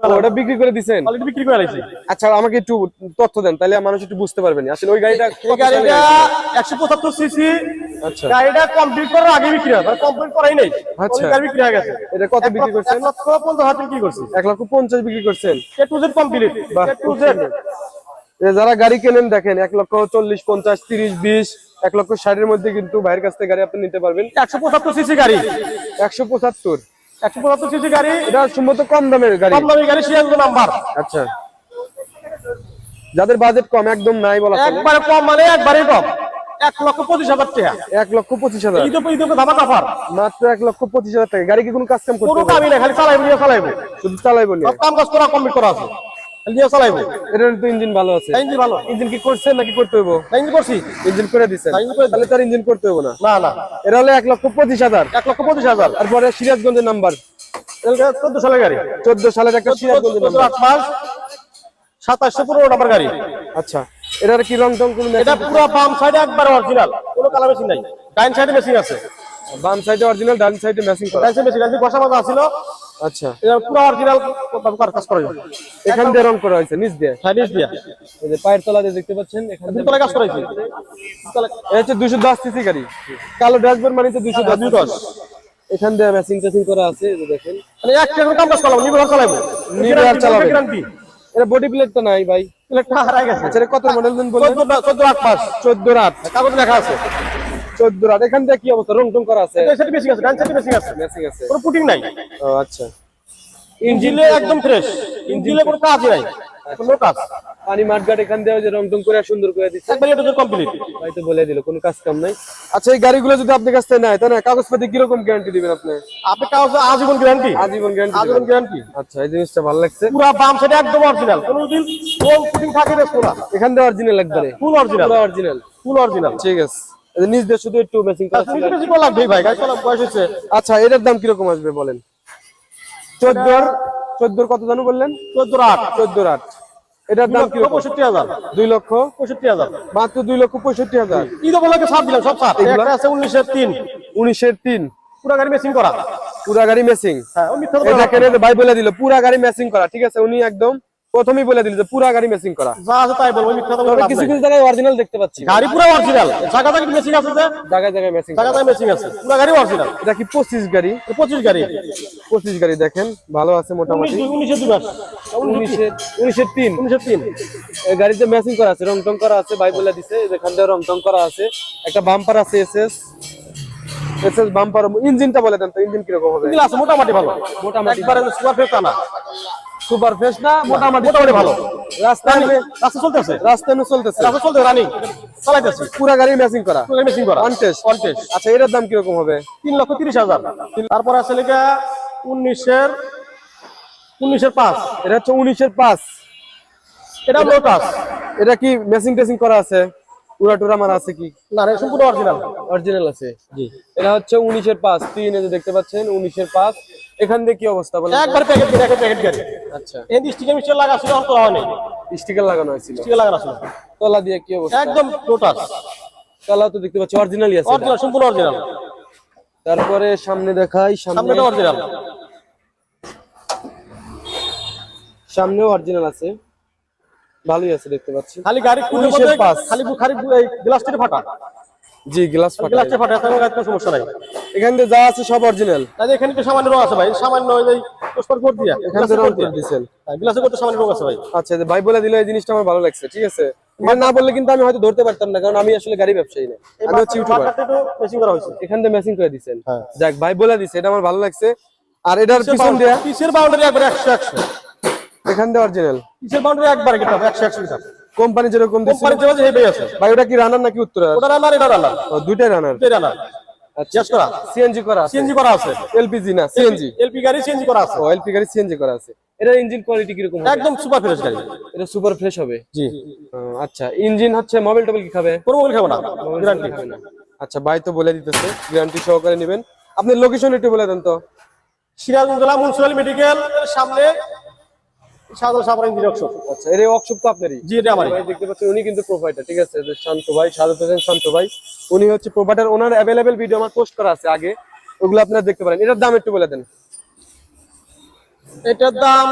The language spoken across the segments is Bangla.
ওটা বিক্রি করে দিছেন? অলরেডি বিক্রি করে আইছি আচ্ছা আমাকে একটু তথ্য দেন তাহলে মানুষ একটু বুঝতে পারবেন আসলে ওই গাড়িটা এই গাড়িটা গাড়ি? একশো পঁচাত্তর সিসি আচ্ছা। গাড়িটা কমপ্লিট করার আগে বিক্রি হয় কমপ্লিট করাই নেই। আচ্ছা। গাড়ি বিক্রি হয়ে গেছে। এটা কত বিক্রি করছেন? এক লক্ষ পঞ্চাশ হাজার বিক্রি করছি। এক লক্ষ পঞ্চাশ বিক্রি করছেন। A to Z complete A to Z যারা গাড়ি কেনেন দেখেন এক লক্ষ চল্লিশ পঞ্চাশ তিরিশ বিশ এক লক্ষ ষাটের মধ্যে কিন্তু ভাইয়ের কাছ থেকে গাড়ি আপনি নিতে পারবেন। একশো পঁচাত্তর সিসি গাড়ি। একশো পঁচাত্তর। একশো পঁচাত্তর সিসি গাড়ি। এটা সম্ভবত কম দামের গাড়ি। কম গাড়ি নাম্বার। আচ্ছা। যাদের বাজেট কম একদম নাই বলা একবারে কম মানে একবারে কম। এক লক্ষ পঁচিশ হাজার টাকা। এক লক্ষ পঁচিশ হাজার। ধামা কাফার মাত্র এক লক্ষ পঁচিশ হাজার টাকা। গাড়ি কি কোনো কাজ কাম করতে কোনো? কামই না খালি শুধু চালাইবো নিয়ে। কাম কাজ করা কমপ্লিট করা আছে। নিয়ে চালাইবো। এটার তো ইঞ্জিন ভালো আছে। ইঞ্জিন ভালো। ইঞ্জিন কি করছেন নাকি করতে হইব? ইঞ্জিন করছি। ইঞ্জিন করে দিচ্ছেন engine করে তাহলে তার ইঞ্জিন করতে হইব না। না না। এটা হলো এক লক্ষ পঁচিশ হাজার। এক লক্ষ পঁচিশ হাজার। তারপরে সিরাজগঞ্জের নাম্বার। চোদ্দ সালের গাড়ি। চোদ্দ সালের একটা সিরাজগঞ্জের নাম্বার। আট মাস সাতাশশো পনেরো নাম্বার গাড়ি। আচ্ছা এটার কি রং টং কোনো এটা পুরো বাম সাইডে একবার অরিজিনাল কোনো কালার মেশিন নাই। ডাইন সাইডে মেশিন আছে। বাম সাইডে অরিজিনাল ডান সাইডে ম্যাচিং করা। ডাইন সাইডে মেশিন আছে ছিল আচ্ছা। এটা পুরো অরিজিনাল কাজ করা যায়? এখান দিয়ে রং করা হয়েছে নিচ দিয়ে? হ্যাঁ নিচ দিয়া। এই যে পায়ের তলা দিয়ে দেখতে পাচ্ছেন এখান দিয়ে দুতলা কাজ করাইছি এটা হচ্ছে দুশো দশ সিসি গাড়ি। কালো ড্যাশবোর্ড মানে তো এখান দিয়ে ম্যাচিং ট্যাচিং করা আছে এই যে দেখেন। মানে এক টাকা কাম কাজ করলাম নিবে চালাবো। এটা বডি প্লেট তো নাই ভাই। প্লেটটা হারাই গেছে। আচ্ছা কত মডেল দিন চোদ্দ আট মাস। চোদ্দ রাত কাগজ লেখা আছে। চোদ্দ রাত। এখান থেকে কি অবস্থা? রং টং করা আছে? মেশিন আছে ডান সাইডে আছে। আছে। কোনো পুটিং নাই। ও আচ্ছা। ইঞ্জিনে একদম ফ্রেশ ইঞ্জিনে কোনো কাজই নাই। কোনো কাজ। পানি মাঠঘাট এখান দিয়ে যে রং টং করে সুন্দর করে দিচ্ছে একবার এটা কমপ্লিট ভাই তো বলে দিল কোনো কাজ কাম নাই। আচ্ছা এই গাড়িগুলো যদি আপনার কাছ থেকে নেয় তাই না কাগজপাতি কীরকম গ্যারান্টি দিবেন আপনি? আপনি কাগজ আজীবন গ্যারান্টি আজীবন গ্যারান্টি আজীবন গ্যারান্টি আচ্ছা এই জিনিসটা ভালো লাগছে। পুরো বাম সাইডে একদম অরিজিনাল কোন থাকে না পুরো। এখান দিয়ে অরিজিনাল একবারে। ফুল অরিজিনাল পুরো অরিজিনাল ফুল অরিজিনাল ঠিক আছে। নিচ দিয়ে শুধু একটু ম্যাচিং করা লাগবে ভাই বয়স হচ্ছে আচ্ছা এটার দাম কীরকম আসবে বলেন? চোদ্দোর? চোদ্দোর কত জানো বললেন? চোদ্দ আট। চোদ্দোর আট। এটার দাম কীরকম? পঁয়ষট্টি হাজার। দুই লক্ষ পঁয়ষট্টি হাজার। মাত্র দুই লক্ষ পঁয়ষট্টি হাজার। ঈদ দিলাম সব? আছে উনিশের তিন। উনিশের তিন। পুরো গাড়ি করা। পুরা গাড়ি হ্যাঁ ভাই বলে দিল পুরা গাড়ি করা ঠিক আছে? উনি একদম প্রথমেই বলে দিল যে পুরা গাড়ি ম্যাচিং করা। যা আছে তাই বলব মিথ্যা তো তবে কিছু কিছু জায়গায় অরিজিনাল দেখতে পাচ্ছি। গাড়ি পুরো অরিজিনাল জায়গা জায়গা মেশিন আছে যে? জায়গায় জায়গায় ম্যাচিং জায়গা জায়গা মেশিন আছে। পুরো গাড়ি অরিজিনাল এটা কি পঁচিশ গাড়ি? পঁচিশ গাড়ি। পঁচিশ গাড়ি দেখেন ভালো আছে মোটামুটি। উনিশের দুই মাস। উনিশের উনিশের তিন। উনিশের তিন। এই গাড়িতে ম্যাচিং করা আছে রং টং করা আছে ভাই বলে দিছে এখান দিয়ে রং টং করা আছে। একটা বাম্পার আছে এসএস এসএস বাম্পার ইঞ্জিনটা বলে দেন তো ইঞ্জিন কীরকম হবে? এগুলো আছে মোটামুটি ভালো। মোটামুটি। একবারে সুপার ফেস না সুপার ফ্রেশ না মোটামুটি মোটামুটি ভালো। রাস্তা চলতেছে? নো চলতেছে। রাস্তা চলতে রানিং। চালাইতেছি। পুরা গাড়ি ম্যাচিং করা। পুরো মেশিন করা। অন টেস্ট আচ্ছা এটার দাম কীরকম হবে? তিন লক্ষ তিরিশ হাজার। তারপর আছে লেখা উনিশের উনিশের পাঁচ। এটা হচ্ছে উনিশের পাঁচ। এটা লোটাস এটা কি ম্যাচিং টেচিং করা আছে? উড়া টুরা মারা আছে কি? না এটা সম্পূর্ণ অরিজিনাল অরিজিনাল আছে জি। এটা হচ্ছে উনিশের পাঁচ। তিন এই যে দেখতে পাচ্ছেন উনিশের পাঁচ। এখান দিয়ে কি অবস্থা বলেন? একবার প্যাকেট একটা প্যাকেট গাড়ি আচ্ছা। এই স্টিকার মিস্টার লাগা ছিল অন্ত হয় নাই স্টিকার লাগানো হয়েছিল। স্টিকার লাগানো ছিল। তলা দিয়ে কি অবস্থা? একদম লোটাস তলা তো দেখতে পাচ্ছি অরিজিনালই আছে। অরিজিনাল সম্পূর্ণ অরিজিনাল তারপরে সামনে দেখাই সামনে সামনেটা অরিজিনাল সামনেও অরিজিনাল আছে। ভালোই আছে দেখতে পাচ্ছি। খালি গাড়ি খুলে খালি খালি গ্লাসটা ফাটা। জি গ্লাস ফাটা গ্লাসটা ফাটা কোনো সমস্যা নাই। এখান দিয়ে যা আছে সব অরিজিনাল তাহলে এখানে তো সামান্য রং আছে ভাই সামান্য ওই দিয়া। এখান থেকে রং করে দিয়েছেন। গ্লাসে করতে সামান্য রং আছে ভাই। আচ্ছা ভাই বলে দিলে এই জিনিসটা আমার ভালো লাগছে ঠিক আছে? মানে না বললে কিন্তু আমি হয়তো ধরতে পারতাম না কারণ আমি আসলে গাড়ি ব্যবসায়ী না। আমি হচ্ছে ইউটিউবার মার্কেটে তো মেশিং করা হয়েছে। এখান থেকে ম্যাচিং করে দিচ্ছেন হ্যাঁ। যাক ভাই বলে দিছে এটা আমার ভালো লাগছে। আর এটার পিছন দিয়ে পিসের বাউন্ডারি একবার একশো একশো? এখান দিয়ে অরিজিনাল পিসের বাউন্ডারি একবার কেটে হবে একশো একশো লিটার কোম্পানি যেরকম কোম্পানি হেভি আছে। ভাই ওটা কি রানার নাকি উত্তর? ওটা রান্নার এটা ও দুইটাই রানার রান্নার আচ্ছা। চেস করা। সিএনজি করা আছে? সিএনজি করা আছে। এলপিজি না সিএনজি এলপি গাড়ি সিএনজি করা আছে। ও এলপি গাড়ি সিএনজি করা আছে। এটার ইঞ্জিন কোয়ালিটি কীরকম হবে? একদম সুপার ফ্রেশ গাড়ি। এটা সুপার ফ্রেশ হবে? জি। আচ্ছা ইঞ্জিন হচ্ছে মোবাইল টোবাইল কি খাবে? কোনো মোবাইল খাব না। গ্যারান্টি আচ্ছা ভাই তো বলে দিতেছে গ্যারান্টি সহকারে নেবেন। আপনি লোকেশন একটু বলে দেন তো। সিরাজগঞ্জ জেলা মিউনিসিপাল মেডিকেল সামনে আচ্ছা এর ওয়ার্কশপ তো আপনারই? জি এটা আমারই। ভাই দেখতে পাচ্ছেন উনি কিন্তু প্রোভাইডার ঠিক আছে? যে শান্ত ভাই সাদত হোসেন শান্ত ভাই। উনি হচ্ছে প্রোভাইডার ওনার অ্যাভেলেবেল ভিডিও আমার পোস্ট করা আছে আগে। ওগুলো আপনারা দেখতে পারেন। এটার দাম একটু বলে দেন। এটার দাম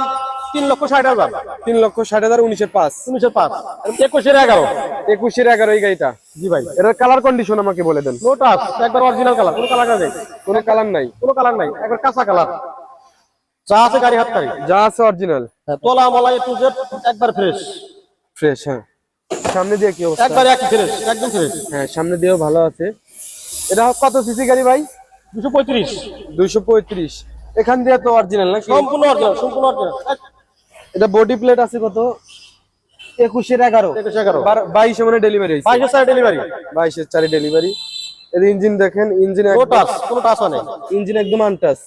তিন লক্ষ ষাট হাজার। তিন লক্ষ ষাট হাজার উনিশের পাঁচ। উনিশের পাঁচ। একুশের এগারো। একুশের এগারো এই গাড়িটা। জি ভাই। এটার কালার কন্ডিশন আমাকে বলে দেন। নো টাচ একবার অরিজিনাল কালার কোনো কালার নেই। কোনো কালার নাই। কোনো কালার নাই একবার কাঁচা কালার যা আছে গাড়ি হাত গাড়ি। যা আছে অরিজিনাল তোলা মলা এ টু জেড একবার ফ্রেশ ফ্রেশ হ্যাঁ। সামনে দিয়ে কি অবস্থা? একবার একই ফ্রেশ একদম ফ্রেশ হ্যাঁ সামনে দিয়েও ভালো আছে। এটা কত সিসি গাড়ি ভাই? দুশো পঁয়ত্রিশ। দুইশো পঁয়ত্রিশ। এখান দিয়ে তো অরিজিনাল নাকি? সম্পূর্ণ অরিজিনাল সম্পূর্ণ অরিজিনাল এটা বডি প্লেট আছে কত? একুশের এগারো। বাইশে মানে ডেলিভারি বাইশের সাইড ডেলিভারি বাইশের চারি ডেলিভারি এর ইঞ্জিন দেখেন ইঞ্জিন নো টাচ কোনো টাচ নেই। ইঞ্জিন একদম আনটাস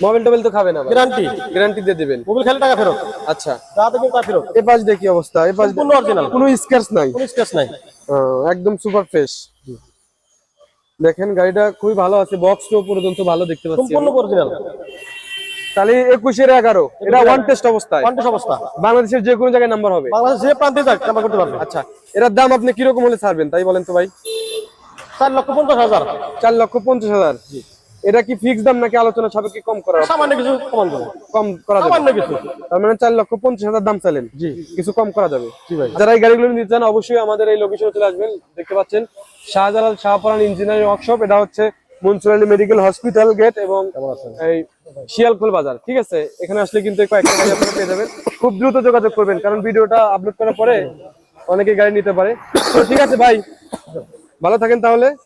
মোবাইল টোবাইল তো খাবে না গ্যারান্টি গ্যারান্টি দিয়ে দিবেন। মোবিল খেলে টাকা ফেরত। আচ্ছা। যা দেখবেন তা ফেরত। এ পাশ কি অবস্থা এ পাশ দিয়ে- অরিজিনাল কোনো স্ক্র্যাচ নাই। কোনো স্কেচ নাই। একদম সুপার ফ্রেশ দেখেন গাড়িটা খুবই ভালো আছে পর্যন্ত ভালো দেখতে পাচ্ছি সম্পূর্ণ অরিজিনাল তাহলে একুশের এগারো এটা ওয়ান টেস্ট অবস্থায়। কন্ডিশ অবস্থা। বাংলাদেশের যে কোনো জায়গায় নাম্বার হবে। বাংলাদেশ যে প্রান্তে যাক নাম্বার করতে পারবে। আচ্ছা এটার দাম আপনি কীরকম হলে ছাড়বেন তাই বলেন তো ভাই? চার লক্ষ পঞ্চাশ হাজার। চার লক্ষ পঞ্চাশ হাজার। এটা কি ফিক্স দাম নাকি আলোচনা সাপেক্ষে কম করা সামান্য কিছু কমান দেবো কম করা যাবে। সামান্য কিছু। তার মানে চার লক্ষ পঞ্চাশ হাজার দাম চাইলেন। জি। কিছু কম করা যাবে। জি ভাই। যারা এই গাড়িগুলো নিতে চান অবশ্যই আমাদের এই লোকেশনে চলে আসবেন। দেখতে পাচ্ছেন শাহজালাল শাহপরান ইঞ্জিনিয়ারিং ওয়ার্কশপ এটা হচ্ছে মুন্সিপালিটি মেডিকেল হসপিটাল গেট এবং এই শিয়ালখোল বাজার। ঠিক আছে? এখানে আসলে কিন্তু কয়েকটা গাড়ি আপনারা পেয়ে যাবেন। খুব দ্রুত যোগাযোগ করবেন কারণ ভিডিওটা আপলোড করার পরে অনেকে গাড়ি নিতে পারে। তো ঠিক আছে ভাই ভালো থাকেন তাহলে।